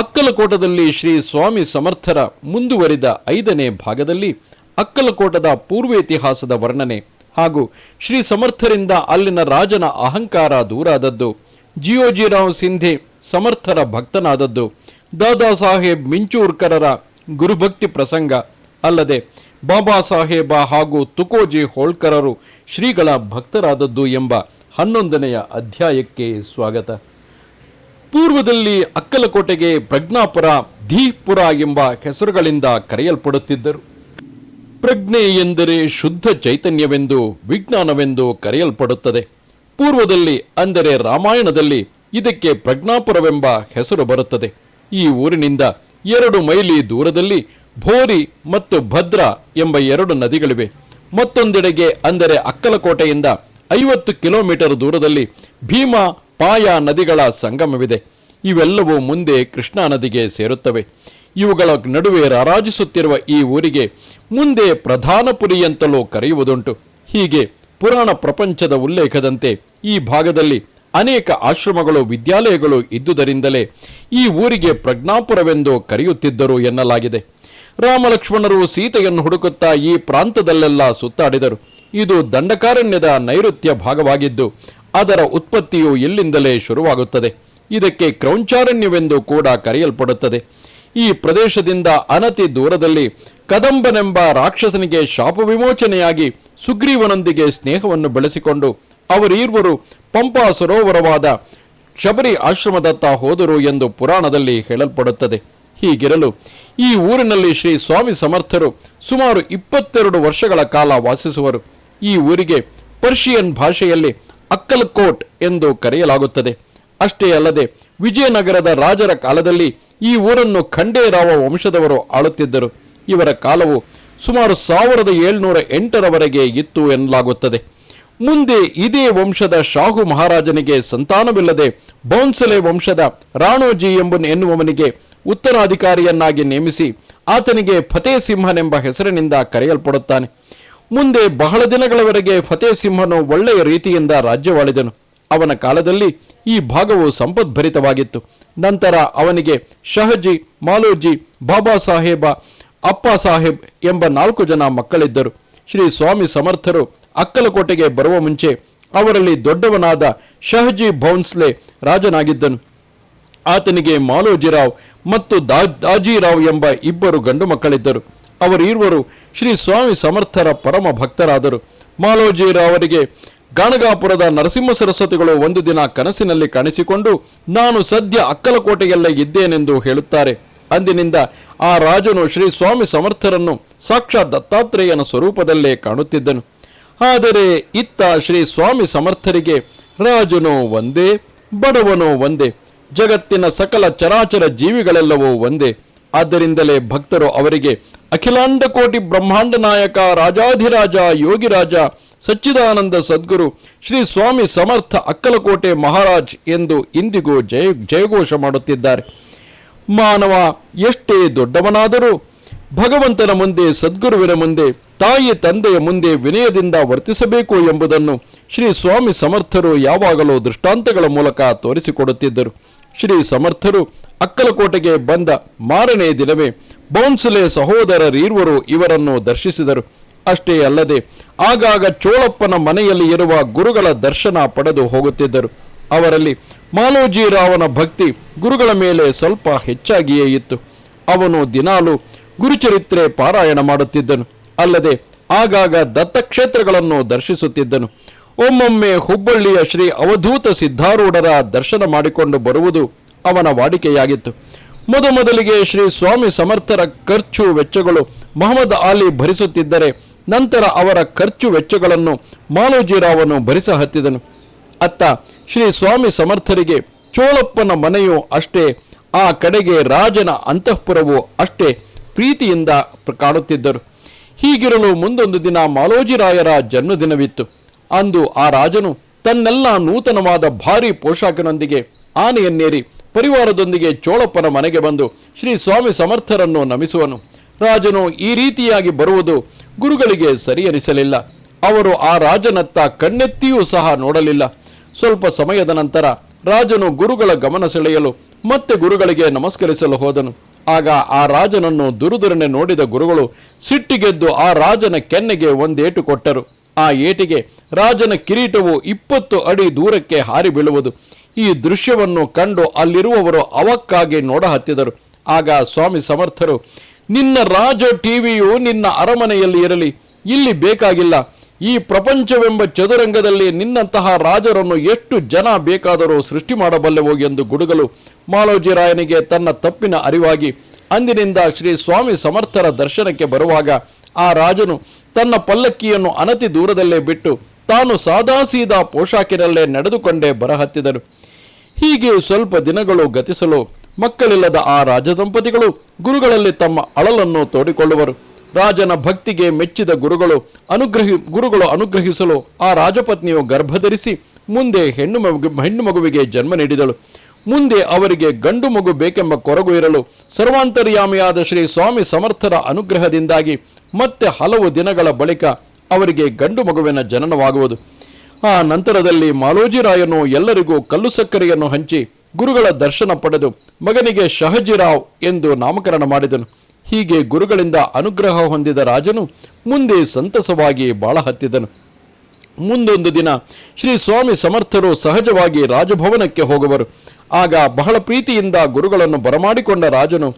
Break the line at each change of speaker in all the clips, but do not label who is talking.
ಅಕ್ಕಲಕೋಟದಲ್ಲಿ ಶ್ರೀ ಸ್ವಾಮಿ ಸಮರ್ಥರ ಮುಂದುವರಿದ ಐದನೇ ಭಾಗದಲ್ಲಿ ಅಕ್ಕಲಕೋಟದ ಪೂರ್ವ ಇತಿಹಾಸದ ವರ್ಣನೆ ಹಾಗೂ ಶ್ರೀ ಸಮರ್ಥರಿಂದ ಅಲ್ಲಿನ ರಾಜನ ಅಹಂಕಾರ ದೂರಾದದ್ದು. ಜಿಯೋಜಿರಾವ್ ಸಿಂಧೆ ಸಮರ್ಥರ ಭಕ್ತನಾದದ್ದು. ದಾದಾ ಸಾಹೇಬ್ ಮಿಂಚೂರ್ಕರರ ಗುರುಭಕ್ತಿ ಪ್ರಸಂಗ ಅಲ್ಲದೆ ಬಾಬಾ ಸಾಹೇಬ ಹಾಗೂ ತುಕೋಜಿ ಹೋಳ್ಕರರು ಶ್ರೀಗಳ ಭಕ್ತರಾದದ್ದು ಎಂಬ ಹನ್ನೊಂದನೆಯ ಅಧ್ಯಾಯಕ್ಕೆ ಸ್ವಾಗತ. ಪೂರ್ವದಲ್ಲಿ ಅಕ್ಕಲಕೋಟೆಗೆ ಪ್ರಜ್ಞಾಪುರ ಧೀಪುರ ಎಂಬ ಹೆಸರುಗಳಿಂದ ಕರೆಯಲ್ಪಡುತ್ತಿದ್ದರು. ಪ್ರಜ್ಞೆ ಎಂದರೆ ಶುದ್ಧ ಚೈತನ್ಯವೆಂದು, ವಿಜ್ಞಾನವೆಂದು ಕರೆಯಲ್ಪಡುತ್ತದೆ. ಪೂರ್ವದಲ್ಲಿ, ಅಂದರೆ ರಾಮಾಯಣದಲ್ಲಿ, ಇದಕ್ಕೆ ಪ್ರಜ್ಞಾಪುರವೆಂಬ ಹೆಸರು ಬರುತ್ತದೆ. ಈ ಊರಿನಿಂದ ಎರಡು ಮೈಲಿ ದೂರದಲ್ಲಿ ಭೋರಿ ಮತ್ತು ಭದ್ರಾ ಎಂಬ ಎರಡು ನದಿಗಳಿವೆ. ಮತ್ತೊಂದೆಡೆಗೆ, ಅಂದರೆ ಅಕ್ಕಲಕೋಟೆಯಿಂದ ಐವತ್ತು ಕಿಲೋಮೀಟರ್ ದೂರದಲ್ಲಿ ಭೀಮಾ ಪಾಯ ನದಿಗಳ ಸಂಗಮವಿದೆ. ಇವೆಲ್ಲವೂ ಮುಂದೆ ಕೃಷ್ಣಾ ನದಿಗೆ ಸೇರುತ್ತವೆ. ಇವುಗಳ ನಡುವೆ ರಾರಾಜಿಸುತ್ತಿರುವ ಈ ಊರಿಗೆ ಮುಂದೆ ಪ್ರಧಾನಪುರಿ ಅಂತಲೂ ಕರೆಯುವುದುಂಟು. ಹೀಗೆ ಪುರಾಣ ಪ್ರಪಂಚದ ಉಲ್ಲೇಖದಂತೆ ಈ ಭಾಗದಲ್ಲಿ ಅನೇಕ ಆಶ್ರಮಗಳು, ವಿದ್ಯಾಲಯಗಳು ಇದ್ದುದರಿಂದಲೇ ಈ ಊರಿಗೆ ಪ್ರಜ್ಞಾಪುರವೆಂದು ಕರೆಯುತ್ತಿದ್ದರು ಎನ್ನಲಾಗಿದೆ. ರಾಮಲಕ್ಷ್ಮಣರು ಸೀತೆಯನ್ನು ಹುಡುಕುತ್ತಾ ಈ ಪ್ರಾಂತದಲ್ಲೆಲ್ಲ ಸುತ್ತಾಡಿದರು. ಇದು ದಂಡಕಾರಣ್ಯದ ನೈಋತ್ಯ ಭಾಗವಾಗಿದ್ದು ಅದರ ಉತ್ಪತ್ತಿಯು ಇಲ್ಲಿಂದಲೇ ಶುರುವಾಗುತ್ತದೆ? ಇದಕ್ಕೆ ಕ್ರೌಂಚಾರಣ್ಯವೆಂದು ಕೂಡ ಕರೆಯಲ್ಪಡುತ್ತದೆ. ಈ ಪ್ರದೇಶದಿಂದ ಅನತಿ ದೂರದಲ್ಲಿ ಕದಂಬನೆಂಬ ರಾಕ್ಷಸನಿಗೆ ಶಾಪ ವಿಮೋಚನೆಯಾಗಿ ಸುಗ್ರೀವನೊಂದಿಗೆ ಸ್ನೇಹವನ್ನು ಬೆಳೆಸಿಕೊಂಡು, ಅವರೀರ್ವರು ಪಂಪಾ ಸರೋವರವಾದ ಶಬರಿ ಆಶ್ರಮದತ್ತ ಹೋದರು ಎಂದು ಪುರಾಣದಲ್ಲಿ ಹೇಳಲ್ಪಡುತ್ತದೆ. ಹೀಗಿರಲು ಈ ಊರಿನಲ್ಲಿ ಶ್ರೀ ಸ್ವಾಮಿ ಸಮರ್ಥರು ಸುಮಾರು ಇಪ್ಪತ್ತೆರಡು ವರ್ಷಗಳ ಕಾಲ ವಾಸಿಸುವರು. ಈ ಊರಿಗೆ ಪರ್ಷಿಯನ್ ಭಾಷೆಯಲ್ಲಿ ಅಕ್ಕಲ್ಕೋಟ್ ಎಂದು ಕರೆಯಲಾಗುತ್ತದೆ. ಅಷ್ಟೇ ಅಲ್ಲದೆ ವಿಜಯನಗರದ ರಾಜರ ಕಾಲದಲ್ಲಿ ಈ ಊರನ್ನು ಖಂಡೇರಾವ ವಂಶದವರು ಆಳುತ್ತಿದ್ದರು. ಇವರ ಕಾಲವು ಸುಮಾರು ಸಾವಿರದ ಏಳ್ನೂರ ಎಂಟರವರೆಗೆ ಇತ್ತು ಎನ್ನಲಾಗುತ್ತದೆ. ಮುಂದೆ ಇದೇ ವಂಶದ ಶಾಹು ಮಹಾರಾಜನಿಗೆ ಸಂತಾನವಿಲ್ಲದೆ ಬೌನ್ಸಲೆ ವಂಶದ ರಾಣೋಜಿ ಎಂಬ ಎನ್ನುವವನಿಗೆ ಉತ್ತರಾಧಿಕಾರಿಯನ್ನಾಗಿ ನೇಮಿಸಿ ಆತನಿಗೆ ಫತೇ ಸಿಂಹನೆಂಬ ಹೆಸರಿನಿಂದ ಕರೆಯಲ್ಪಡುತ್ತಾನೆ. ಮುಂದೆ ಬಹಳ ದಿನಗಳವರೆಗೆ ಫತೇ ಸಿಂಹನು ಒಳ್ಳೆಯ ರೀತಿಯಿಂದ ರಾಜ್ಯವಾಳಿದನು. ಅವನ ಕಾಲದಲ್ಲಿ ಈ ಭಾಗವು ಸಂಪದ್ಭರಿತವಾಗಿತ್ತು. ನಂತರ ಅವನಿಗೆ ಶಹಜಿ, ಮಾಲೋಜಿ, ಬಾಬಾ ಸಾಹೇಬ, ಅಪ್ಪ ಸಾಹೇಬ್ ಎಂಬ ನಾಲ್ಕು ಜನ ಮಕ್ಕಳಿದ್ದರು. ಶ್ರೀ ಸ್ವಾಮಿ ಸಮರ್ಥರು ಅಕ್ಕಲಕೋಟೆಗೆ ಬರುವ ಮುಂಚೆ ಅವರಲ್ಲಿ ದೊಡ್ಡವನಾದ ಶಹಜಿ ಭೌನ್ಸ್ಲೆ ರಾಜನಾಗಿದ್ದನು. ಆತನಿಗೆ ಮಾಲೋಜಿರಾವ್ ಮತ್ತು ದಾ ದಾಜಿರಾವ್ ಎಂಬ ಇಬ್ಬರು ಗಂಡು ಮಕ್ಕಳಿದ್ದರು. ಅವರಿರುವರು ಶ್ರೀ ಸ್ವಾಮಿ ಸಮರ್ಥರ ಪರಮ ಭಕ್ತರಾದರು. ಮಾಲೋಜಿರವರಿಗೆ ಗಾಣಗಾಪುರದ ನರಸಿಂಹ ಸರಸ್ವತಿಗಳು ಒಂದು ದಿನ ಕನಸಿನಲ್ಲಿ ಕಾಣಿಸಿಕೊಂಡು, ನಾನು ಸದ್ಯ ಅಕ್ಕಲಕೋಟೆಯಲ್ಲೇ ಇದ್ದೇನೆಂದು ಹೇಳುತ್ತಾರೆ. ಅಂದಿನಿಂದ ಆ ರಾಜನು ಶ್ರೀ ಸ್ವಾಮಿ ಸಮರ್ಥರನ್ನು ಸಾಕ್ಷಾತ್ ದತ್ತಾತ್ರೇಯನ ಸ್ವರೂಪದಲ್ಲೇ ಕಾಣುತ್ತಿದ್ದನು. ಆದರೆ ಇತ್ತ ಶ್ರೀ ಸ್ವಾಮಿ ಸಮರ್ಥರಿಗೆ ರಾಜನು ಒಂದೇ, ಬಡವನು ಒಂದೇ, ಜಗತ್ತಿನ ಸಕಲ ಚರಾಚರ ಜೀವಿಗಳೆಲ್ಲವೂ ಒಂದೇ. ಆದ್ದರಿಂದಲೇ ಭಕ್ತರು ಅವರಿಗೆ ಅಖಿಲಾಂಡ ಕೋಟಿ ಬ್ರಹ್ಮಾಂಡ ನಾಯಕ, ರಾಜಾಧಿರಾಜ, ಯೋಗಿರಾಜ, ಸಚ್ಚಿದಾನಂದ ಸದ್ಗುರು, ಶ್ರೀ ಸ್ವಾಮಿ ಸಮರ್ಥ ಅಕ್ಕಲಕೋಟೆ ಮಹಾರಾಜ್ ಎಂದು ಇಂದಿಗೂ ಜಯ, ಜಯಘೋಷ ಮಾಡುತ್ತಿದ್ದಾರೆ. ಮಾನವ ಎಷ್ಟೇ ದೊಡ್ಡವನಾದರೂ ಭಗವಂತನ ಮುಂದೆ, ಸದ್ಗುರುವಿನ ಮುಂದೆ, ತಾಯಿ ತಂದೆಯ ಮುಂದೆ ವಿನಯದಿಂದ ವರ್ತಿಸಬೇಕು ಎಂಬುದನ್ನು ಶ್ರೀ ಸ್ವಾಮಿ ಸಮರ್ಥರು ಯಾವಾಗಲೂ ದೃಷ್ಟಾಂತಗಳ ಮೂಲಕ ತೋರಿಸಿಕೊಡುತ್ತಿದ್ದರು. ಶ್ರೀ ಸಮರ್ಥರು ಅಕ್ಕಲಕೋಟೆಗೆ ಬಂದ ಮಾರನೇ ದಿನವೇ ಬೌನ್ಸುಲೆ ಸಹೋದರರಿರುವರು ಇವರನ್ನು ದರ್ಶಿಸಿದರು. ಅಷ್ಟೇ ಅಲ್ಲದೆ, ಆಗಾಗ ಚೋಳಪ್ಪನ ಮನೆಯಲ್ಲಿ ಇರುವ ಗುರುಗಳ ದರ್ಶನ ಪಡೆದು ಹೋಗುತ್ತಿದ್ದರು. ಅವರಲ್ಲಿ ಮಾಲೋಜಿರಾವನ ಭಕ್ತಿ ಗುರುಗಳ ಮೇಲೆ ಸ್ವಲ್ಪ ಹೆಚ್ಚಾಗಿಯೇ ಇತ್ತು. ಅವನು ದಿನಾಲು ಗುರುಚರಿತ್ರೆ ಪಾರಾಯಣ ಮಾಡುತ್ತಿದ್ದನು. ಅಲ್ಲದೆ, ಆಗಾಗ ದತ್ತಕ್ಷೇತ್ರಗಳನ್ನು ದರ್ಶಿಸುತ್ತಿದ್ದನು. ಒಮ್ಮೊಮ್ಮೆ ಹುಬ್ಬಳ್ಳಿಯ ಶ್ರೀ ಅವಧೂತ ಸಿದ್ಧಾರೂಢರ ದರ್ಶನ ಮಾಡಿಕೊಂಡು ಬರುವುದು ಅವನ ವಾಡಿಕೆಯಾಗಿತ್ತು. ಮೊದಮೊದಲಿಗೆ ಶ್ರೀ ಸ್ವಾಮಿ ಸಮರ್ಥರ ಖರ್ಚು ವೆಚ್ಚಗಳು ಮಹಮ್ಮದ್ ಆಲಿ ಭರಿಸುತ್ತಿದ್ದರೆ ನಂತರ ಅವರ ಖರ್ಚು ವೆಚ್ಚಗಳನ್ನು ಮಾಲೋಜಿರಾವನು ಭರಿಸ ಹತ್ತಿದನು ಅತ್ತ ಶ್ರೀ ಸ್ವಾಮಿ ಸಮರ್ಥರಿಗೆ ಚೋಳಪ್ಪನ ಮನೆಯೂ ಅಷ್ಟೇ, ಆ ಕಡೆಗೆ ರಾಜನ ಅಂತಃಪುರವು ಅಷ್ಟೇ ಪ್ರೀತಿಯಿಂದ ಪ್ರ- ಕಾಣುತ್ತಿದ್ದರು ಹೀಗಿರಲು ಮುಂದೊಂದು ದಿನ ಮಾಲೋಜಿರಾಯರ ಜನ್ಮದಿನವಿತ್ತು. ಅಂದು ಆ ರಾಜನು ತನ್ನೆಲ್ಲ ನೂತನವಾದ ಭಾರಿ ಪೋಷಾಕನೊಂದಿಗೆ ಆನೆಯನ್ನೇರಿ ಪರಿವಾರದೊಂದಿಗೆ ಚೋಳಪ್ಪನ ಮನೆಗೆ ಬಂದು ಶ್ರೀ ಸ್ವಾಮಿ ಸಮರ್ಥರನ್ನು ನಮಿಸುವನು. ರಾಜನು ಈ ರೀತಿಯಾಗಿ ಬರುವುದು ಗುರುಗಳಿಗೆ ಸರಿಯನಿಸಲಿಲ್ಲ. ಅವರು ಆ ರಾಜನತ್ತ ಕಣ್ಣೆತ್ತಿಯೂ ಸಹ ನೋಡಲಿಲ್ಲ. ಸ್ವಲ್ಪ ಸಮಯದ ನಂತರ ರಾಜನು ಗುರುಗಳ ಗಮನ ಸೆಳೆಯಲು ಮತ್ತೆ ಗುರುಗಳಿಗೆ ನಮಸ್ಕರಿಸಲು ಹೋದನು. ಆಗ ಆ ರಾಜನನ್ನು ದುರುದುರನೆ ನೋಡಿದ ಗುರುಗಳು ಸಿಟ್ಟಿಗೆದ್ದು ಆ ರಾಜನ ಕೆನ್ನೆಗೆ ಒಂದೇಟು ಕೊಟ್ಟರು. ಆ ಏಟಿಗೆ ರಾಜನ ಕಿರೀಟವು ಇಪ್ಪತ್ತು ಅಡಿ ದೂರಕ್ಕೆ ಹಾರಿ ಬೀಳುವುದು. ಈ ದೃಶ್ಯವನ್ನು ಕಂಡು ಅಲ್ಲಿರುವವರು ಅವಕ್ಕಾಗಿ ನೋಡ ಹತ್ತಿದರು ಆಗ ಸ್ವಾಮಿ ಸಮರ್ಥರು, ನಿನ್ನ ರಾಜ ಟಿವಿಯು ನಿನ್ನ ಅರಮನೆಯಲ್ಲಿ ಇರಲಿ, ಇಲ್ಲಿ ಬೇಕಾಗಿಲ್ಲ. ಈ ಪ್ರಪಂಚವೆಂಬ ಚದುರಂಗದಲ್ಲಿ ನಿನ್ನಂತಹ ರಾಜರನ್ನು ಎಷ್ಟು ಜನ ಬೇಕಾದರೂ ಸೃಷ್ಟಿ ಮಾಡಬಲ್ಲೆವು ಎಂದು ಗುಡುಗಲು ಮಾಲೋಜಿರಾಯನಿಗೆ ತನ್ನ ತಪ್ಪಿನ ಅರಿವಾಗಿ ಅಂದಿನಿಂದ ಶ್ರೀ ಸ್ವಾಮಿ ಸಮರ್ಥರ ದರ್ಶನಕ್ಕೆ ಬರುವಾಗ ಆ ರಾಜನು ತನ್ನ ಪಲ್ಲಕ್ಕಿಯನ್ನು ಅನತಿ ದೂರದಲ್ಲೇ ಬಿಟ್ಟು ತಾನು ಸಾದಾಸೀದಾ ಪೋಷಾಕಿನಲ್ಲೇ ನಡೆದುಕೊಂಡೇ ಬರಹತ್ತಿದನು. ಹೀಗೆ ಸ್ವಲ್ಪ ದಿನಗಳು ಗತಿಸಲು ಮಕ್ಕಳಿಲ್ಲದ ಆ ರಾಜದಂಪತಿಗಳು ಗುರುಗಳಲ್ಲಿ ತಮ್ಮ ಅಳಲನ್ನು ತೋಡಿಕೊಳ್ಳುವರು. ರಾಜನ ಭಕ್ತಿಗೆ ಮೆಚ್ಚಿದ ಗುರುಗಳು ಅನುಗ್ರಹಿ, ಗುರುಗಳು ಅನುಗ್ರಹಿಸಲು ಆ ರಾಜಪತ್ನಿಯು ಗರ್ಭಧರಿಸಿ ಮುಂದೆ ಹೆಣ್ಣು ಮಗು, ಹೆಣ್ಣು ಮಗುವಿಗೆ ಜನ್ಮ ನೀಡಿದಳು. ಮುಂದೆ ಅವರಿಗೆ ಗಂಡು ಮಗು ಬೇಕೆಂಬ ಕೊರಗು ಇರಲು ಸರ್ವಾಂತರ್ಯಾಮಿಯಾದ ಶ್ರೀ ಸ್ವಾಮಿ ಸಮರ್ಥರ ಅನುಗ್ರಹದಿಂದಾಗಿ ಮತ್ತೆ ಹಲವು ದಿನಗಳ ಬಳಿಕ ಅವರಿಗೆ ಗಂಡು ಮಗುವಿನ ಜನನವಾಗುವುದು. ಆ ನಂತರದಲ್ಲಿ ಮಾಲೋಜಿರಾಯನು ಎಲ್ಲರಿಗೂ ಕಲ್ಲು ಸಕ್ಕರೆಯನ್ನು ಹಂಚಿ ಗುರುಗಳ ದರ್ಶನ ಪಡೆದು ಮಗನಿಗೆ ಶಹಜಿರಾವ್ ಎಂದು ನಾಮಕರಣ ಮಾಡಿದನು. ಹೀಗೆ ಗುರುಗಳಿಂದ ಅನುಗ್ರಹ ಹೊಂದಿದ ರಾಜನು ಮುಂದೆ ಸಂತಸವಾಗಿ ಬಾಳ ಹತ್ತಿದನು ಮುಂದೊಂದು ದಿನ ಶ್ರೀ ಸ್ವಾಮಿ ಸಮರ್ಥರು ಸಹಜವಾಗಿ ರಾಜಭವನಕ್ಕೆ ಹೋಗುವರು. ಆಗ ಬಹಳ ಪ್ರೀತಿಯಿಂದ ಗುರುಗಳನ್ನು ಬರಮಾಡಿಕೊಂಡ ರಾಜನು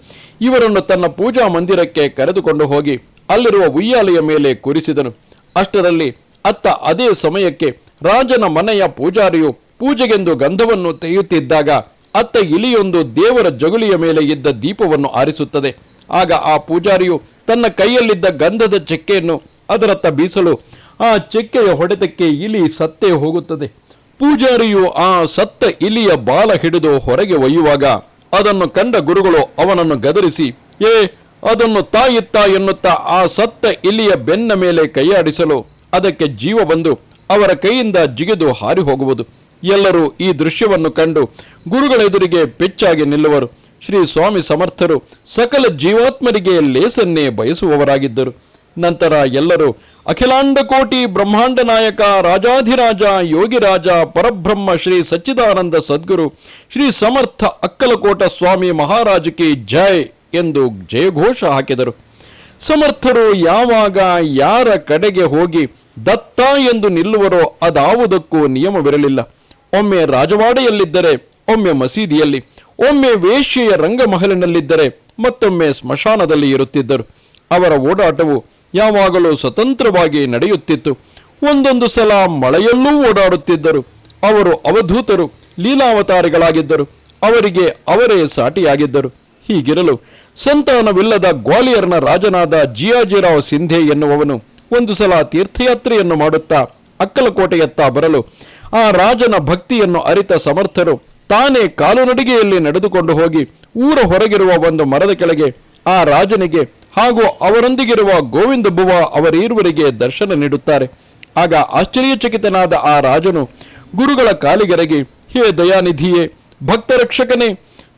ಇವರನ್ನು ತನ್ನ ಪೂಜಾ ಮಂದಿರಕ್ಕೆ ಕರೆದುಕೊಂಡು ಹೋಗಿ ಅಲ್ಲಿರುವ ಉಯ್ಯಾಲೆಯ ಮೇಲೆ ಕೂರಿಸಿದನು. ಅಷ್ಟರಲ್ಲಿ ಅತ್ತ ಅದೇ ಸಮಯಕ್ಕೆ ರಾಜನ ಮನೆಯ ಪೂಜಾರಿಯು ಪೂಜೆಗೆಂದು ಗಂಧವನ್ನು ತೆಗೆಯುತ್ತಿದ್ದಾಗ ಅತ್ತ ಇಲಿಯೊಂದು ದೇವರ ಜಗುಲಿಯ ಮೇಲೆ ಇದ್ದ ದೀಪವನ್ನು ಆರಿಸುತ್ತದೆ. ಆಗ ಆ ಪೂಜಾರಿಯು ತನ್ನ ಕೈಯಲ್ಲಿದ್ದ ಗಂಧದ ಚೆಕ್ಕೆಯನ್ನು ಅದರತ್ತ ಬೀಸಲು ಆ ಚೆಕ್ಕೆಯ ಹೊಡೆತಕ್ಕೆ ಇಲಿ ಸತ್ತೇ ಹೋಗುತ್ತದೆ. ಪೂಜಾರಿಯು ಆ ಸತ್ತ ಇಲಿಯ ಬಾಲ ಹಿಡಿದು ಹೊರಗೆ ಒಯ್ಯುವಾಗ ಅದನ್ನು ಕಂಡ ಗುರುಗಳು ಅವನನ್ನು ಗದರಿಸಿ, ಏ, ಅದನ್ನು ತಾಯಿತ್ತ ಎನ್ನುತ್ತಾ ಆ ಸತ್ತ ಇಲಿಯ ಬೆನ್ನ ಮೇಲೆ ಕೈಯಾಡಿಸಲು, ಅದಕ್ಕೆ ಜೀವ ಬಂದು ಅವರ ಕೈಯಿಂದ ಜಿಗಿದು ಹಾರಿ ಹೋಗುವುದು. ಎಲ್ಲರೂ ಈ ದೃಶ್ಯವನ್ನು ಕಂಡು ಗುರುಗಳ ಎದುರಿಗೆ ಪೆಚ್ಚಾಗಿ ನಿಲ್ಲುವರು. ಶ್ರೀ ಸ್ವಾಮಿ ಸಮರ್ಥರು ಸಕಲ ಜೀವಾತ್ಮರಿಗೆ ಲೇಸನ್ನೇ ಬಯಸುವವರಾಗಿದ್ದರು. ನಂತರ ಎಲ್ಲರೂ ಅಖಿಲಾಂಡ ಕೋಟಿ ಬ್ರಹ್ಮಾಂಡ ನಾಯಕ, ರಾಜಾಧಿರಾಜ, ಯೋಗಿರಾಜ, ಪರಬ್ರಹ್ಮ ಶ್ರೀ ಸಚ್ಚಿದಾನಂದ ಸದ್ಗುರು, ಶ್ರೀ ಸಮರ್ಥ ಅಕ್ಕಲಕೋಟ ಸ್ವಾಮಿ ಮಹಾರಾಜಕಿ ಜೈ ಎಂದು ಜಯಘೋಷ ಹಾಕಿದರು. ಸಮರ್ಥರು ಯಾವಾಗ ಯಾರ ಕಡೆಗೆ ಹೋಗಿ ದತ್ತ ಎಂದು ನಿಲ್ಲುವರೋ ಅದಾವುದಕ್ಕೂ ನಿಯಮವಿರಲಿಲ್ಲ. ಒಮ್ಮೆ ರಾಜವಾಡೆಯಲ್ಲಿದ್ದರೆ, ಒಮ್ಮೆ ಮಸೀದಿಯಲ್ಲಿ, ಒಮ್ಮೆ ವೇಶ್ಯೆಯ ರಂಗಮಹಲಿನಲ್ಲಿದ್ದರೆ ಮತ್ತೊಮ್ಮೆ ಸ್ಮಶಾನದಲ್ಲಿ ಇರುತ್ತಿದ್ದರು. ಅವರ ಓಡಾಟವು ಯಾವಾಗಲೂ ಸ್ವತಂತ್ರವಾಗಿ ನಡೆಯುತ್ತಿತ್ತು. ಒಂದೊಂದು ಸಲ ಮಳೆಯಲ್ಲೂ ಓಡಾಡುತ್ತಿದ್ದರು. ಅವರು ಅವಧೂತರು, ಲೀಲಾವತಾರಿಗಳಾಗಿದ್ದರು. ಅವರಿಗೆ ಅವರೇ ಸಾಟಿಯಾಗಿದ್ದರು. ಹೀಗಿರಲು ಸಂತಾನವಿಲ್ಲದ ಗ್ವಾಲಿಯರ್ನ ರಾಜನಾದ ಜಿಯಾಜಿರಾವ್ ಸಿಂಧೆ ಎನ್ನುವವನು ಒಂದು ಸಲ ತೀರ್ಥಯಾತ್ರೆಯನ್ನು ಮಾಡುತ್ತಾ ಅಕ್ಕಲಕೋಟೆಯತ್ತ ಬರಲು ಆ ರಾಜನ ಭಕ್ತಿಯನ್ನು ಅರಿತ ಸಮರ್ಥರು ತಾನೇ ಕಾಲುನಡಿಗೆಯಲ್ಲಿ ನಡೆದುಕೊಂಡು ಹೋಗಿ ಊರ ಹೊರಗಿರುವ ಒಂದು ಮರದ ಕೆಳಗೆ ಆ ರಾಜನಿಗೆ ಹಾಗೂ ಅವರೊಂದಿಗಿರುವ ಗೋವಿಂದ ಬುವ ಅವರೀರುವರಿಗೆ ದರ್ಶನ ನೀಡುತ್ತಾರೆ. ಆಗ ಆಶ್ಚರ್ಯಚಕಿತನಾದ ಆ ರಾಜನು ಗುರುಗಳ ಕಾಲಿಗೆರಗಿ, ಹೇ ದಯಾನಿಧಿಯೇ, ಭಕ್ತರಕ್ಷಕನೇ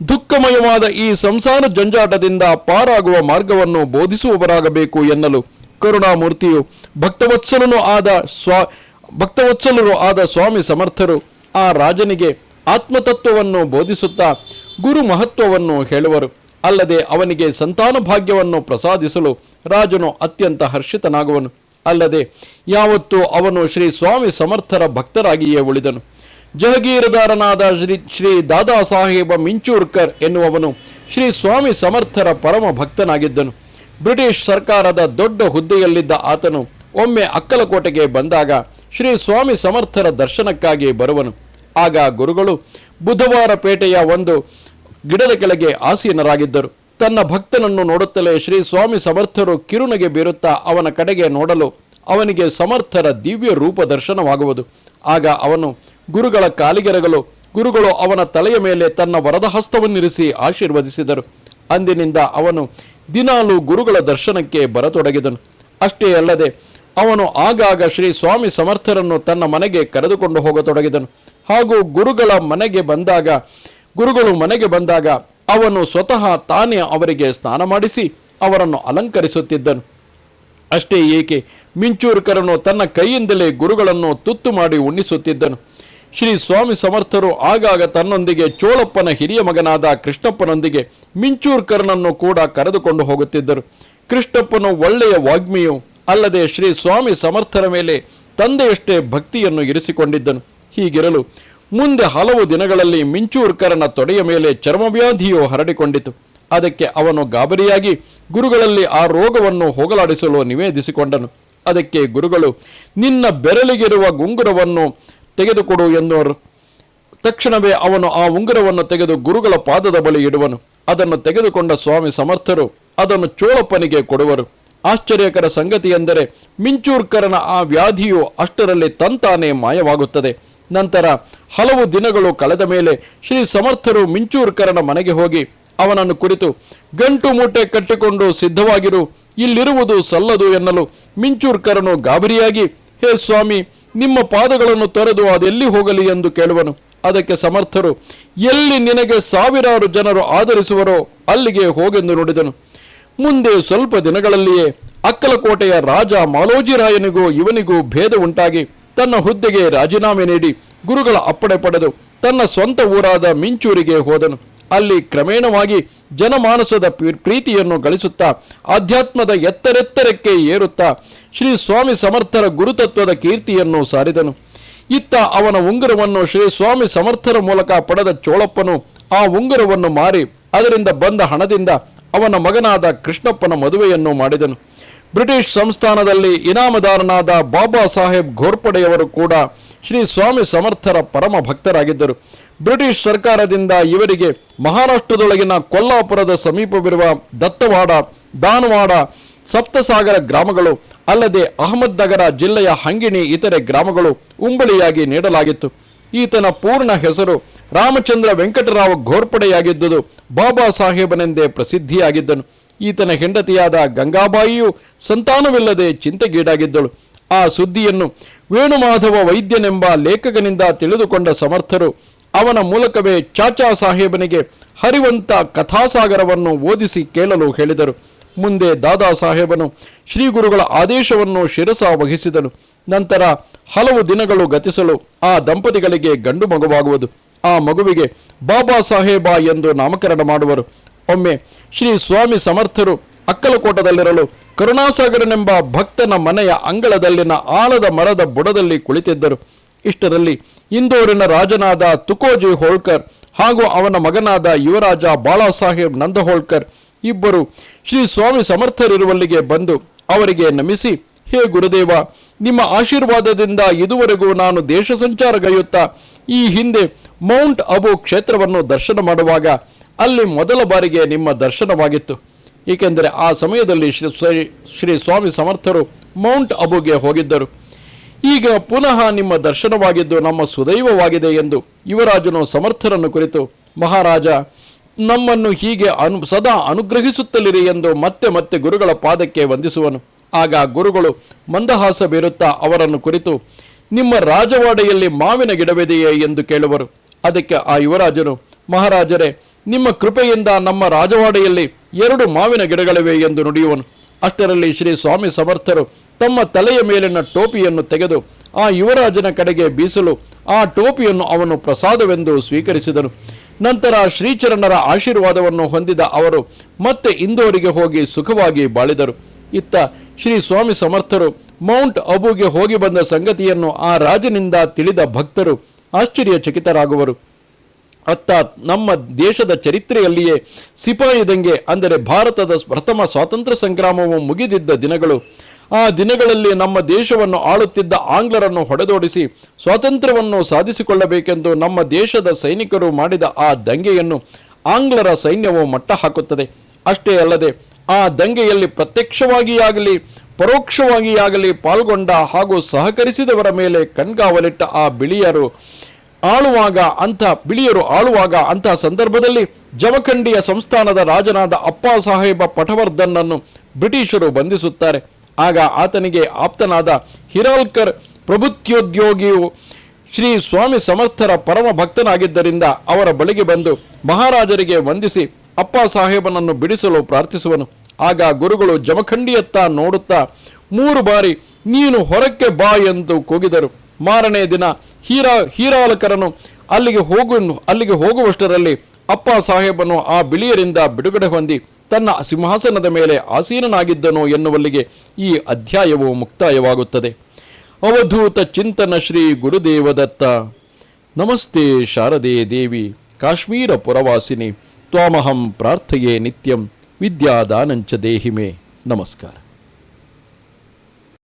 ದುಃಖಮಯವಾದ ಈ ಸಂಸಾರ ಜಂಜಾಟದಿಂದ ಪಾರಾಗುವ ಮಾರ್ಗವನ್ನು ಬೋಧಿಸುವವರಾಗಬೇಕು ಎನ್ನಲು ಕರುಣಾಮೂರ್ತಿಯು ಭಕ್ತವತ್ಸಲನು ಆದ ಸ್ವಾ, ಭಕ್ತವತ್ಸಲರು ಆದ ಸ್ವಾಮಿ ಸಮರ್ಥರು ಆ ರಾಜನಿಗೆ ಆತ್ಮತತ್ವವನ್ನು ಬೋಧಿಸುತ್ತಾ ಗುರು ಮಹತ್ವವನ್ನು ಹೇಳುವರು. ಅಲ್ಲದೆ ಅವನಿಗೆ ಸಂತಾನ ಭಾಗ್ಯವನ್ನು ಪ್ರಸಾದಿಸಲು ರಾಜನು ಅತ್ಯಂತ ಹರ್ಷಿತನಾಗುವನು. ಅಲ್ಲದೆ ಯಾವತ್ತೂ ಅವನು ಶ್ರೀ ಸ್ವಾಮಿ ಸಮರ್ಥರ ಭಕ್ತರಾಗಿಯೇ ಉಳಿದನು. ಜಹಗೀರದಾರನಾದ ಶ್ರೀ ಶ್ರೀ ದಾದಾ ಸಾಹೇಬ ಮಿಂಚೂರ್ಕರ್ ಎನ್ನುವವನು ಶ್ರೀ ಸ್ವಾಮಿ ಸಮರ್ಥರ ಪರಮ ಭಕ್ತನಾಗಿದ್ದನು. ಬ್ರಿಟಿಷ್ ಸರ್ಕಾರದ ದೊಡ್ಡ ಹುದ್ದೆಯಲ್ಲಿದ್ದ ಆತನು ಒಮ್ಮೆ ಅಕ್ಕಲಕೋಟೆಗೆ ಬಂದಾಗ ಶ್ರೀ ಸ್ವಾಮಿ ಸಮರ್ಥರ ದರ್ಶನಕ್ಕಾಗಿ ಬರುವನು. ಆಗ ಗುರುಗಳು ಬುಧವಾರ ಪೇಟೆಯ ಒಂದು ಗಿಡದ ಕೆಳಗೆ ಆಸೀನರಾಗಿದ್ದರು. ತನ್ನ ಭಕ್ತನನ್ನು ನೋಡುತ್ತಲೇ ಶ್ರೀ ಸ್ವಾಮಿ ಸಮರ್ಥರು ಕಿರುನಗೆ ಬೀರುತ್ತಾ ಅವನ ಕಡೆಗೆ ನೋಡಲು ಅವನಿಗೆ ಸಮರ್ಥರ ದಿವ್ಯ ರೂಪ ದರ್ಶನವಾಗುವುದು. ಆಗ ಅವನು ಗುರುಗಳ ಕಾಲಿಗೆರಗಲು ಗುರುಗಳು ಅವನ ತಲೆಯ ಮೇಲೆ ತನ್ನ ವರದ ಹಸ್ತವನ್ನಿರಿಸಿ ಆಶೀರ್ವದಿಸಿದರು. ಅಂದಿನಿಂದ ಅವನು ದಿನಾಲು ಗುರುಗಳ ದರ್ಶನಕ್ಕೆ ಬರತೊಡಗಿದನು. ಅಷ್ಟೇ ಅಲ್ಲದೆ ಅವನು ಆಗಾಗ ಶ್ರೀ ಸ್ವಾಮಿ ಸಮರ್ಥರನ್ನು ತನ್ನ ಮನೆಗೆ ಕರೆದುಕೊಂಡು ಹೋಗತೊಡಗಿದನು. ಹಾಗೂ ಗುರುಗಳ ಮನೆಗೆ ಬಂದಾಗ, ಗುರುಗಳು ಮನೆಗೆ ಬಂದಾಗ ಅವನು ಸ್ವತಃ ತಾನೇ ಅವರಿಗೆ ಸ್ನಾನ ಮಾಡಿಸಿ ಅವರನ್ನು ಅಲಂಕರಿಸುತ್ತಿದ್ದನು. ಅಷ್ಟೇ ಏಕೆ ಮಿಂಚೂರ್ಕರನು ತನ್ನ ಕೈಯಿಂದಲೇ ಗುರುಗಳನ್ನು ತುತ್ತು ಮಾಡಿ ಉಣ್ಣಿಸುತ್ತಿದ್ದನು. ಶ್ರೀ ಸ್ವಾಮಿ ಸಮರ್ಥರು ಆಗಾಗ ತನ್ನೊಂದಿಗೆ ಚೋಳಪ್ಪನ ಹಿರಿಯ ಮಗನಾದ ಕೃಷ್ಣಪ್ಪನೊಂದಿಗೆ ಮಿಂಚೂರ್ಕರ್ನನ್ನು ಕೂಡ ಕರೆದುಕೊಂಡು ಹೋಗುತ್ತಿದ್ದರು. ಕೃಷ್ಣಪ್ಪನು ಒಳ್ಳೆಯ ವಾಗ್ಮಿಯು, ಅಲ್ಲದೆ ಶ್ರೀ ಸ್ವಾಮಿ ಸಮರ್ಥರ ಮೇಲೆ ತಂದೆಯಷ್ಟೇ ಭಕ್ತಿಯನ್ನು ಇರಿಸಿಕೊಂಡಿದ್ದನು. ಹೀಗಿರಲು ಮುಂದೆ ಹಲವು ದಿನಗಳಲ್ಲಿ ಮಿಂಚೂರ್ಕರನ ತೊಡೆಯ ಮೇಲೆ ಚರ್ಮವ್ಯಾಧಿಯು ಹರಡಿಕೊಂಡಿತು. ಅದಕ್ಕೆ ಅವನು ಗಾಬರಿಯಾಗಿ ಗುರುಗಳಲ್ಲಿ ಆ ರೋಗವನ್ನು ಹೋಗಲಾಡಿಸಲು ನಿವೇದಿಸಿಕೊಂಡನು. ಅದಕ್ಕೆ ಗುರುಗಳು, ನಿನ್ನ ಬೆರಳಿಗಿರುವ ಗುಂಗುರವನ್ನು ತೆಗೆದುಕೊಡು ಎಂದವರು ತಕ್ಷಣವೇ ಅವನು ಆ ಉಂಗುರವನ್ನು ತೆಗೆದು ಗುರುಗಳ ಪಾದದ ಬಳಿ ಇಡುವನು. ಅದನ್ನು ತೆಗೆದುಕೊಂಡ ಸ್ವಾಮಿ ಸಮರ್ಥರು ಅದನ್ನು ಚೋಳಪ್ಪನಿಗೆ ಕೊಡುವರು. ಆಶ್ಚರ್ಯಕರ ಸಂಗತಿ ಎಂದರೆ ಮಿಂಚೂರ್ಕರನ ಆ ವ್ಯಾಧಿಯು ಅಷ್ಟರಲ್ಲಿ ತಂತಾನೇ ಮಾಯವಾಗುತ್ತದೆ. ನಂತರ ಹಲವು ದಿನಗಳು ಕಳೆದ ಮೇಲೆ ಶ್ರೀ ಸಮರ್ಥರು ಮಿಂಚೂರ್ಕರನ ಮನೆಗೆ ಹೋಗಿ ಅವನನ್ನು ಕುರಿತು, ಗಂಟು ಮೂಟೆ ಕಟ್ಟಿಕೊಂಡು ಸಿದ್ಧವಾಗಿರು, ಇಲ್ಲಿರುವುದು ಸಲ್ಲದು ಎನ್ನಲು ಮಿಂಚೂರ್ಕರನು ಗಾಬರಿಯಾಗಿ, ಹೇ ಸ್ವಾಮಿ ನಿಮ್ಮ ಪಾದಗಳನ್ನು ತೊರೆದು ಅದೆಲ್ಲಿ ಹೋಗಲಿ ಎಂದು ಕೇಳುವನು. ಅದಕ್ಕೆ ಸಮರ್ಥರು, ಎಲ್ಲಿ ನಿನಗೆ ಸಾವಿರಾರು ಜನರು ಆಧರಿಸುವರೋ ಅಲ್ಲಿಗೆ ಹೋಗೆಂದು ನುಡಿದನು. ಮುಂದೆ ಸ್ವಲ್ಪ ದಿನಗಳಲ್ಲಿಯೇ ಅಕ್ಕಲಕೋಟೆಯ ರಾಜ ಮಾಲೋಜಿರಾಯನಿಗೂ ಇವನಿಗೂ ಭೇದ ಉಂಟಾಗಿ ತನ್ನ ಹುದ್ದೆಗೆ ರಾಜೀನಾಮೆ ನೀಡಿ ಗುರುಗಳ ಅಪ್ಪಣೆ ಪಡೆದು ತನ್ನ ಸ್ವಂತ ಊರಾದ ಮಿಂಚೂರಿಗೆ ಹೋದನು. ಅಲ್ಲಿ ಕ್ರಮೇಣವಾಗಿ ಜನಮಾನಸದ ಪ್ರೀತಿಯನ್ನು ಗಳಿಸುತ್ತಾ ಆಧ್ಯಾತ್ಮದ ಎತ್ತರೆತ್ತರಕ್ಕೆ ಏರುತ್ತಾ ಶ್ರೀ ಸ್ವಾಮಿ ಸಮರ್ಥರ ಗುರುತತ್ವದ ಕೀರ್ತಿಯನ್ನು ಸಾರಿದನು. ಇತ್ತ ಅವನ ಉಂಗುರವನ್ನು ಶ್ರೀ ಸ್ವಾಮಿ ಸಮರ್ಥರ ಮೂಲಕ ಪಡೆದ ಚೋಳಪ್ಪನು ಆ ಉಂಗುರವನ್ನು ಮಾರಿ ಅದರಿಂದ ಬಂದ ಹಣದಿಂದ ಅವನ ಮಗನಾದ ಕೃಷ್ಣಪ್ಪನ ಮದುವೆಯನ್ನು ಮಾಡಿದನು. ಬ್ರಿಟಿಷ್ ಸಂಸ್ಥಾನದಲ್ಲಿ ಇನಾಮದಾರನಾದ ಬಾಬಾ ಸಾಹೇಬ್ ಘೋರ್ಪಡೆಯವರು ಕೂಡ ಶ್ರೀ ಸ್ವಾಮಿ ಸಮರ್ಥರ ಪರಮ ಭಕ್ತರಾಗಿದ್ದರು. ಬ್ರಿಟಿಷ್ ಸರ್ಕಾರದಿಂದ ಇವರಿಗೆ ಮಹಾರಾಷ್ಟ್ರದೊಳಗಿನ ಕೊಲ್ಲಾಪುರದ ಸಮೀಪವಿರುವ ದತ್ತವಾಡ, ದಾನವಾಡ ಸಪ್ತಸಾಗರ ಗ್ರಾಮಗಳು ಅಲ್ಲದೆ ಅಹಮದ್ ನಗರ ಜಿಲ್ಲೆಯ ಹಂಗಿಣಿ ಇತರೆ ಗ್ರಾಮಗಳು ಉಂಬಳಿಯಾಗಿ ನೀಡಲಾಗಿತ್ತು. ಈತನ ಪೂರ್ಣ ಹೆಸರು ರಾಮಚಂದ್ರ ವೆಂಕಟರಾವ್ ಘೋರ್ಪಡೆಯಾಗಿದ್ದುದು ಬಾಬಾ ಸಾಹೇಬನೆಂದೇ ಪ್ರಸಿದ್ಧಿಯಾಗಿದ್ದನು. ಈತನ ಹೆಂಡತಿಯಾದ ಗಂಗಾಬಾಯಿಯು ಸಂತಾನವಿಲ್ಲದೆ ಚಿಂತೆಗೀಡಾಗಿದ್ದಳು. ಆ ಸುದ್ದಿಯನ್ನು ವೇಣುಮಾಧವ ವೈದ್ಯನೆಂಬ ಲೇಖಕನಿಂದ ತಿಳಿದುಕೊಂಡ ಸಮರ್ಥರು ಅವನ ಮೂಲಕವೇ ಚಾಚಾ ಸಾಹೇಬನಿಗೆ ಹರಿವಂತ ಕಥಾಸಾಗರವನ್ನು ಓದಿಸಿ ಕೇಳಲು ಹೇಳಿದರು. ಮುಂದೆ ದಾದಾ ಸಾಹೇಬನು ಶ್ರೀ ಗುರುಗಳ ಆದೇಶವನ್ನು ಶಿರಸ ವಹಿಸಿದನು. ನಂತರ ಹಲವು ದಿನಗಳು ಗತಿಸಲು ಆ ದಂಪತಿಗಳಿಗೆ ಗಂಡು ಮಗುವಾಗುವುದು. ಆ ಮಗುವಿಗೆ ಬಾಬಾ ಸಾಹೇಬ ಎಂದು ನಾಮಕರಣ ಮಾಡುವರು. ಒಮ್ಮೆ ಶ್ರೀ ಸ್ವಾಮಿ ಸಮರ್ಥರು ಅಕ್ಕಲಕೋಟದಲ್ಲಿರಲು ಕರುಣಾಸಾಗರನೆಂಬ ಭಕ್ತನ ಮನೆಯ ಅಂಗಳದಲ್ಲಿನ ಆಲದ ಮರದ ಬುಡದಲ್ಲಿ ಕುಳಿತಿದ್ದರು. ಇಷ್ಟರಲ್ಲಿ ಇಂದೋರಿನ ರಾಜನಾದ ತುಕೋಜಿ ಹೋಳ್ಕರ್ ಹಾಗೂ ಅವನ ಮಗನಾದ ಯುವರಾಜ ಬಾಳಾಸಾಹೇಬ್ ನಂದಹೋಳ್ಕರ್ ಇಬ್ಬರು ಶ್ರೀ ಸ್ವಾಮಿ ಸಮರ್ಥರಿರುವಲ್ಲಿಗೆ ಬಂದು ಅವರಿಗೆ ನಮಿಸಿ, ಹೇ ಗುರುದೇವ, ನಿಮ್ಮ ಆಶೀರ್ವಾದದಿಂದ ಇದುವರೆಗೂ ನಾನು ದೇಶ ಸಂಚಾರಗೈಯುತ್ತಾ, ಈ ಹಿಂದೆ ಮೌಂಟ್ ಅಬು ಕ್ಷೇತ್ರವನ್ನು ದರ್ಶನ ಮಾಡುವಾಗ ಅಲ್ಲಿ ಮೊದಲ ಬಾರಿಗೆ ನಿಮ್ಮ ದರ್ಶನವಾಗಿತ್ತು. ಏಕೆಂದರೆ ಆ ಸಮಯದಲ್ಲಿ ಶ್ರೀ ಶ್ರೀ ಸ್ವಾಮಿ ಸಮರ್ಥರು ಮೌಂಟ್ ಅಬುಗೆ ಹೋಗಿದ್ದರು. ಈಗ ಪುನಃ ನಿಮ್ಮ ದರ್ಶನವಾಗಿದ್ದು ನಮ್ಮ ಸುದೈವವಾಗಿದೆ ಎಂದು ಯುವರಾಜನು ಸಮರ್ಥರನ್ನು ಕುರಿತು, ಮಹಾರಾಜ ನಮ್ಮನ್ನು ಹೀಗೆ ಅನು, ಸದಾ ಅನುಗ್ರಹಿಸುತ್ತಲಿರಿ ಎಂದು ಮತ್ತೆ ಮತ್ತೆ ಗುರುಗಳ ಪಾದಕ್ಕೆ ವಂದಿಸುವನು. ಆಗ ಗುರುಗಳು ಮಂದಹಾಸ ಬೀರುತ್ತಾ ಅವರನ್ನು ಕುರಿತು, ನಿಮ್ಮ ರಾಜವಾಡೆಯಲ್ಲಿ ಮಾವಿನ ಗಿಡವಿದೆಯೇ ಎಂದು ಕೇಳುವರು. ಅದಕ್ಕೆ ಆ ಯುವರಾಜನು, ಮಹಾರಾಜರೇ, ನಿಮ್ಮ ಕೃಪೆಯಿಂದ ನಮ್ಮ ರಾಜವಾಡೆಯಲ್ಲಿ ಎರಡು ಮಾವಿನ ಗಿಡಗಳಿವೆ ಎಂದು ನುಡಿಯುವನು. ಅಷ್ಟರಲ್ಲಿ ಶ್ರೀ ಸ್ವಾಮಿ ಸಮರ್ಥರು ತಮ್ಮ ತಲೆಯ ಮೇಲಿನ ಟೋಪಿಯನ್ನು ತೆಗೆದು ಆ ಯುವರಾಜನ ಕಡೆಗೆ ಬೀಸಲು ಆ ಟೋಪಿಯನ್ನು ಅವನು ಪ್ರಸಾದವೆಂದು ಸ್ವೀಕರಿಸಿದನು. ನಂತರ ಶ್ರೀಚರಣರ ಆಶೀರ್ವಾದವನ್ನು ಹೊಂದಿದ ಅವರು ಮತ್ತೆ ಇಂದೋರಿಗೆ ಹೋಗಿ ಸುಖವಾಗಿ ಬಾಳಿದರು. ಇತ್ತ ಶ್ರೀ ಸ್ವಾಮಿ ಸಮರ್ಥರು ಮೌಂಟ್ ಅಬುಗೆ ಹೋಗಿ ಬಂದ ಸಂಗತಿಯನ್ನು ಆ ರಾಜನಿಂದ ತಿಳಿದ ಭಕ್ತರು ಆಶ್ಚರ್ಯಚಕಿತರಾಗುವರು. ಅತ್ತ ನಮ್ಮ ದೇಶದ ಚರಿತ್ರೆಯಲ್ಲಿಯೇ ಸಿಪಾಯಿ ದಂಗೆ ಅಂದರೆ ಭಾರತದ ಪ್ರಥಮ ಸ್ವಾತಂತ್ರ್ಯ ಸಂಗ್ರಾಮವು ಮುಗಿದಿದ್ದ ದಿನಗಳು ಆ ದಿನಗಳಲ್ಲಿ ನಮ್ಮ ದೇಶವನ್ನು ಆಳುತ್ತಿದ್ದ ಆಂಗ್ಲರನ್ನು ಹೊಡೆದೋಡಿಸಿ ಸ್ವಾತಂತ್ರ್ಯವನ್ನು ಸಾಧಿಸಿಕೊಳ್ಳಬೇಕೆಂದು ನಮ್ಮ ದೇಶದ ಸೈನಿಕರು ಮಾಡಿದ ಆ ದಂಗೆಯನ್ನು ಆಂಗ್ಲರ ಸೈನ್ಯವು ಮಟ್ಟ ಹಾಕುತ್ತದೆ ಅಷ್ಟೇ ಅಲ್ಲದೆ ಆ ದಂಗೆಯಲ್ಲಿ ಪ್ರತ್ಯಕ್ಷವಾಗಿಯಾಗಲಿ, ಪರೋಕ್ಷವಾಗಿಯಾಗಲಿ ಪಾಲ್ಗೊಂಡ ಹಾಗೂ ಸಹಕರಿಸಿದವರ ಮೇಲೆ ಕಣ್ಗಾವಲಿಟ್ಟ ಆ ಬಿಳಿಯರು ಆಳುವಾಗ ಅಂಥ, ಬಿಳಿಯರು ಆಳುವಾಗ ಅಂತಹ ಸಂದರ್ಭದಲ್ಲಿ ಜಮಖಂಡಿಯ ಸಂಸ್ಥಾನದ ರಾಜನಾದ ಅಪ್ಪ ಸಾಹೇಬ ಪಟವರ್ಧನ್ನನ್ನು ಬ್ರಿಟಿಷರು ಬಂಧಿಸುತ್ತಾರೆ. ಆಗ ಆತನಿಗೆ ಆಪ್ತನಾದ ಹಿರಾಲ್ಕರ್ ಪ್ರಭುತ್ಯೋದ್ಯೋಗಿಯು ಶ್ರೀ ಸ್ವಾಮಿ ಸಮರ್ಥರ ಪರಮ ಭಕ್ತನಾಗಿದ್ದರಿಂದ ಅವರ ಬಳಿಗೆ ಬಂದು ಮಹಾರಾಜರಿಗೆ ವಂದಿಸಿ, ಅಪ್ಪ ಸಾಹೇಬನನ್ನು ಬಿಡಿಸಲು ಪ್ರಾರ್ಥಿಸುವನು. ಆಗ ಗುರುಗಳು ಜಮಖಂಡಿಯತ್ತ ನೋಡುತ್ತಾ, ಮೂರು ಬಾರಿ ನೀನು ಹೊರಕ್ಕೆ ಬಾ ಎಂದು ಕೂಗಿದರು. ಮಾರನೇ ದಿನ ಹೀರಾ, ಹೀರಾಲಕರನು ಅಲ್ಲಿಗೆ ಹೋಗು, ಅಲ್ಲಿಗೆ ಹೋಗುವಷ್ಟರಲ್ಲಿ ಅಪ್ಪ ಸಾಹೇಬನು ಆ ಬಿಳಿಯರಿಂದ ಬಿಡುಗಡೆ ಹೊಂದಿ ತನ್ನ ಸಿಂಹಾಸನದ ಮೇಲೆ ಆಸೀನನಾಗಿದ್ದನು ಎನ್ನುವಲ್ಲಿಗೆ ಈ ಅಧ್ಯಾಯವು ಮುಕ್ತಾಯವಾಗುತ್ತದೆ. ಅವಧೂತ ಚಿಂತನ ಶ್ರೀ ಗುರುದೇವದತ್ತ. ನಮಸ್ತೆ ಶಾರದೆ ದೇವಿ, ಕಾಶ್ಮೀರ ಪುರವಾಸಿನಿ, ತ್ವಾಮಹಂ ಪ್ರಾರ್ಥೆಯೇ ನಿತ್ಯಂ ವಿದ್ಯಾದಾನಂಚ ದೇಹಿಮೆ. ನಮಸ್ಕಾರ.